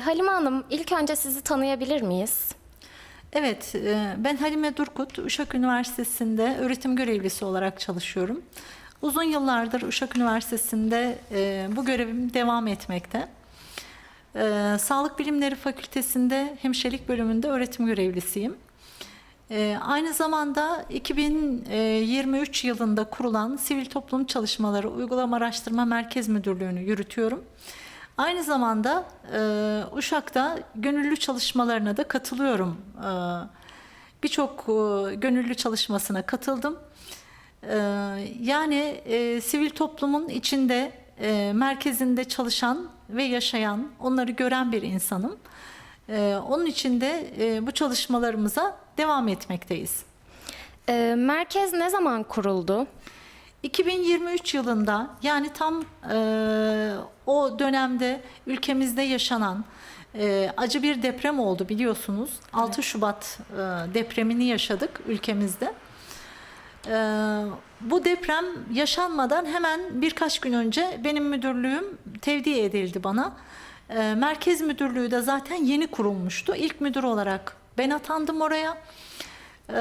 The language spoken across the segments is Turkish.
Halime Hanım, ilk önce sizi tanıyabilir miyiz? Evet, e, ben Halime Durkut, Uşak Üniversitesi'nde öğretim görevlisi olarak çalışıyorum. Uzun yıllardır Uşak Üniversitesi'nde e, bu görevim devam etmekte. E, Sağlık Bilimleri Fakültesi'nde hemşirelik bölümünde öğretim görevlisiyim. Aynı zamanda 2023 yılında kurulan Sivil Toplum Çalışmaları Uygulama Araştırma Merkez Müdürlüğü'nü yürütüyorum. Aynı zamanda e, Uşak'ta gönüllü çalışmalarına da katılıyorum. E, Birçok e, gönüllü çalışmasına katıldım. E, yani e, sivil toplumun içinde, e, merkezinde çalışan ve yaşayan, onları gören bir insanım. E, onun için de e, bu çalışmalarımıza devam etmekteyiz. Ee, merkez ne zaman kuruldu? 2023 yılında yani tam e, o dönemde ülkemizde yaşanan e, acı bir deprem oldu biliyorsunuz. 6 Şubat e, depremini yaşadık ülkemizde. E, bu deprem yaşanmadan hemen birkaç gün önce benim müdürlüğüm tevdi edildi bana. E, merkez müdürlüğü de zaten yeni kurulmuştu. İlk müdür olarak ben atandım oraya. Ee,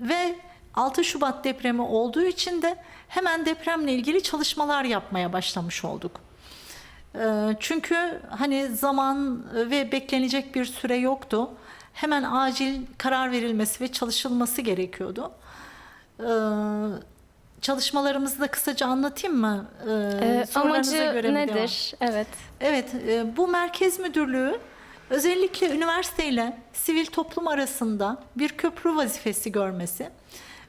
ve 6 Şubat depremi olduğu için de hemen depremle ilgili çalışmalar yapmaya başlamış olduk. Ee, çünkü hani zaman ve beklenecek bir süre yoktu. Hemen acil karar verilmesi ve çalışılması gerekiyordu. Ee, çalışmalarımızı da kısaca anlatayım mı? Ee, Ee, sorularınıza amacı göre mi devam? nedir? Evet. Evet, e, bu merkez müdürlüğü özellikle üniversiteyle sivil toplum arasında bir köprü vazifesi görmesi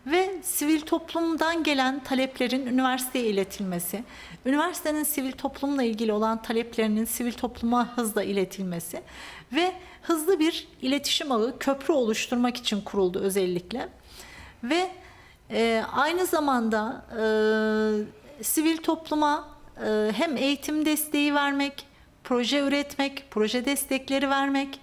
ve sivil toplumdan gelen taleplerin üniversiteye iletilmesi, üniversitenin sivil toplumla ilgili olan taleplerinin sivil topluma hızla iletilmesi ve hızlı bir iletişim ağı, köprü oluşturmak için kuruldu özellikle. Ve e, aynı zamanda e, sivil topluma e, hem eğitim desteği vermek, proje üretmek, proje destekleri vermek,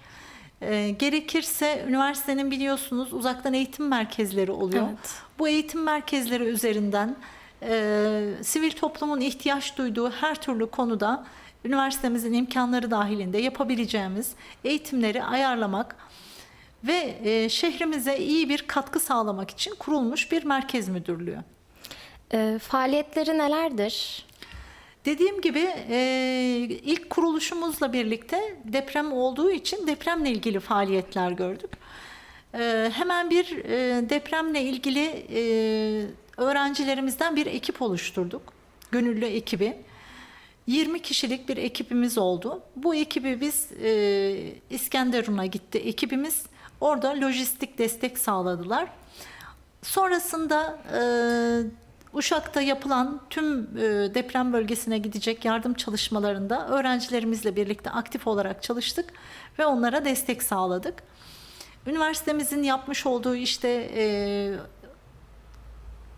e, gerekirse üniversitenin biliyorsunuz uzaktan eğitim merkezleri oluyor. Evet. Bu eğitim merkezleri üzerinden e, sivil toplumun ihtiyaç duyduğu her türlü konuda üniversitemizin imkanları dahilinde yapabileceğimiz eğitimleri ayarlamak ve e, şehrimize iyi bir katkı sağlamak için kurulmuş bir merkez müdürlüğü. Ee, faaliyetleri nelerdir? Dediğim gibi e, ilk kuruluşumuzla birlikte deprem olduğu için depremle ilgili faaliyetler gördük. E, hemen bir e, depremle ilgili e, öğrencilerimizden bir ekip oluşturduk. Gönüllü ekibi. 20 kişilik bir ekibimiz oldu. Bu ekibi biz e, İskenderun'a gitti ekibimiz. Orada lojistik destek sağladılar. Sonrasında e, Uşak'ta yapılan tüm e, deprem bölgesine gidecek yardım çalışmalarında öğrencilerimizle birlikte aktif olarak çalıştık ve onlara destek sağladık. Üniversitemizin yapmış olduğu işte e,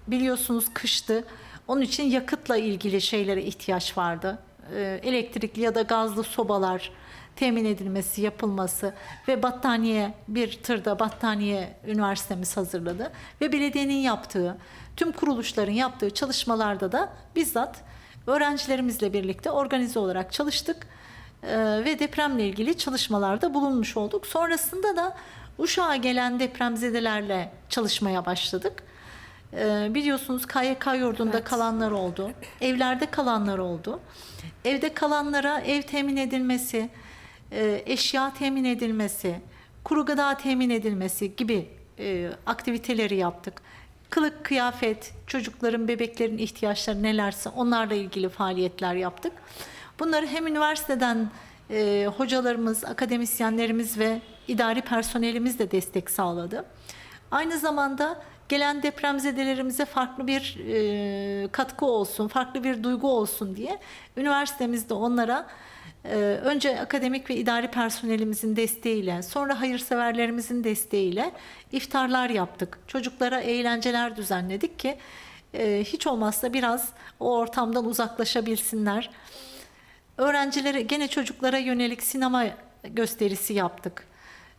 biliyorsunuz kıştı. Onun için yakıtla ilgili şeylere ihtiyaç vardı. E, elektrikli ya da gazlı sobalar temin edilmesi, yapılması ve battaniye bir tırda battaniye üniversitemiz hazırladı ve belediyenin yaptığı, tüm kuruluşların yaptığı çalışmalarda da bizzat öğrencilerimizle birlikte organize olarak çalıştık e, ve depremle ilgili çalışmalarda bulunmuş olduk. Sonrasında da Uşak'a gelen depremzedelerle çalışmaya başladık. Ee, biliyorsunuz KYK yurdunda Evet. kalanlar oldu. Evlerde kalanlar oldu. Evde kalanlara ev temin edilmesi, e, eşya temin edilmesi, kuru gıda temin edilmesi gibi e, aktiviteleri yaptık. Kılık, kıyafet, çocukların, bebeklerin ihtiyaçları nelerse onlarla ilgili faaliyetler yaptık. Bunları hem üniversiteden e, hocalarımız, akademisyenlerimiz ve idari personelimiz de destek sağladı. Aynı zamanda gelen depremzedelerimize farklı bir e, katkı olsun, farklı bir duygu olsun diye üniversitemizde onlara e, önce akademik ve idari personelimizin desteğiyle, sonra hayırseverlerimizin desteğiyle iftarlar yaptık. Çocuklara eğlenceler düzenledik ki e, hiç olmazsa biraz o ortamdan uzaklaşabilsinler. Öğrencilere gene çocuklara yönelik sinema gösterisi yaptık.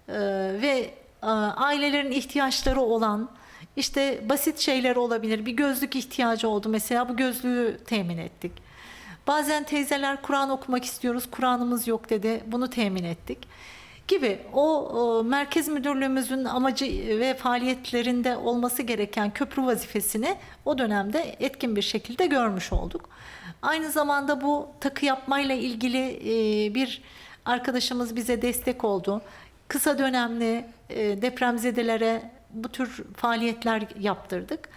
Ee, ve ailelerin ihtiyaçları olan işte basit şeyler olabilir. Bir gözlük ihtiyacı oldu mesela bu gözlüğü temin ettik. Bazen teyzeler Kur'an okumak istiyoruz, Kur'an'ımız yok dedi. Bunu temin ettik gibi o, o merkez müdürlüğümüzün amacı ve faaliyetlerinde olması gereken köprü vazifesini o dönemde etkin bir şekilde görmüş olduk. Aynı zamanda bu takı yapmayla ilgili e, bir arkadaşımız bize destek oldu. Kısa dönemli e, depremzedelere bu tür faaliyetler yaptırdık.